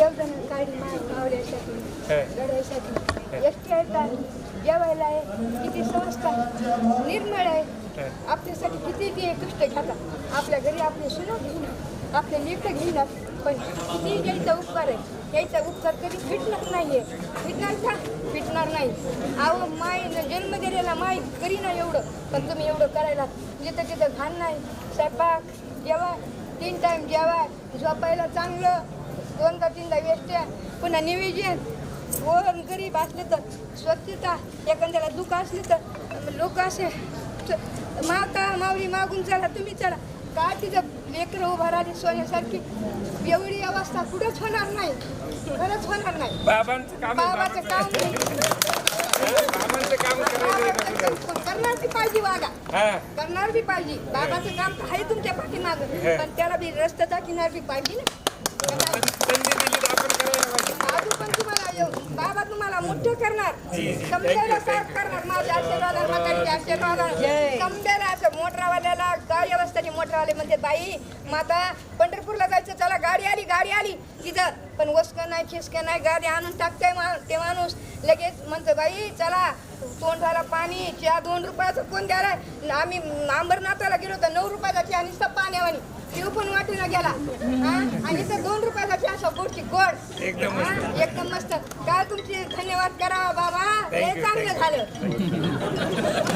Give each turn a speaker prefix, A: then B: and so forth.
A: योगदान काढली मावल्यासाठी लढाईसाठी एकटी येतात जेवायला आहे किती संस्था निर्मळ आहे. आपल्यासाठी किती ते कष्ट घेतात. आपल्या घरी आपले सुना घेणार आपले लेकरं घेणार. पण किती यायचा उपकार आहे यायचा उपकार कधी फिटणार नाहीये. फिटणार का? फिटणार नाही. अहो माय जन्म दिलेला माय करी ना एवढं. पण तुम्ही एवढं करायला जिथं तिथं घाण नाही. स्वयंपाक जेवा तीन टाइम जेवा झोपायला चांगलं. दोनदा तीनदा वेष्ट्या पुन्हा निवेदन कोण गरीब असले तर स्वच्छता एखाद्याला दुःख असले तर लोक असे माता माऊली मागून चला तुम्ही चला. का तिथं लेकरं उभा राहिली सोन्यासारखी. एवढी अवस्था कुठंच होणार नाही. खरंच होणार नाही.
B: बाबांचं काम
A: करणार बी पाहिजे वागा. करणार बी पाहिजे. बाबाचं काम आहे तुमच्या पाठीमाग. पण त्याला बी रस्ता दाखिणार बी पाहिजे ना. त्याला- पण बाबा तुम्हाला मोठं करणार. समजायला साथ करणार माझ्या आशीर्वादाला मातांच्या आशीर्वादाला समजायला असं मोटरावाल्याला गाडी अवस्थाची मोटरवाले म्हणते बाई माता पंढरपूरला जायचं चला गाडी आली गाडी आली तिथं पण वस्क नाही खिसक नाही गाडी आणून टाकताय मा ते लगेच म्हणतो बाई चला तोंडाला पाणी चहा दोन रुपयाचं कोण द्यायला? आम्ही अंबरनाथाला गेलो तर नऊ रुपयाचा चहा नुसता पाण्यावानी. तो पण वाटून गेला? आणि तर दोन रुपयाचा चहा गोष्टी गोड.
B: एकदम
A: हा, एकदम मस्त. काय तुमचे धन्यवाद करा बाबा. हे चांगलं झालं.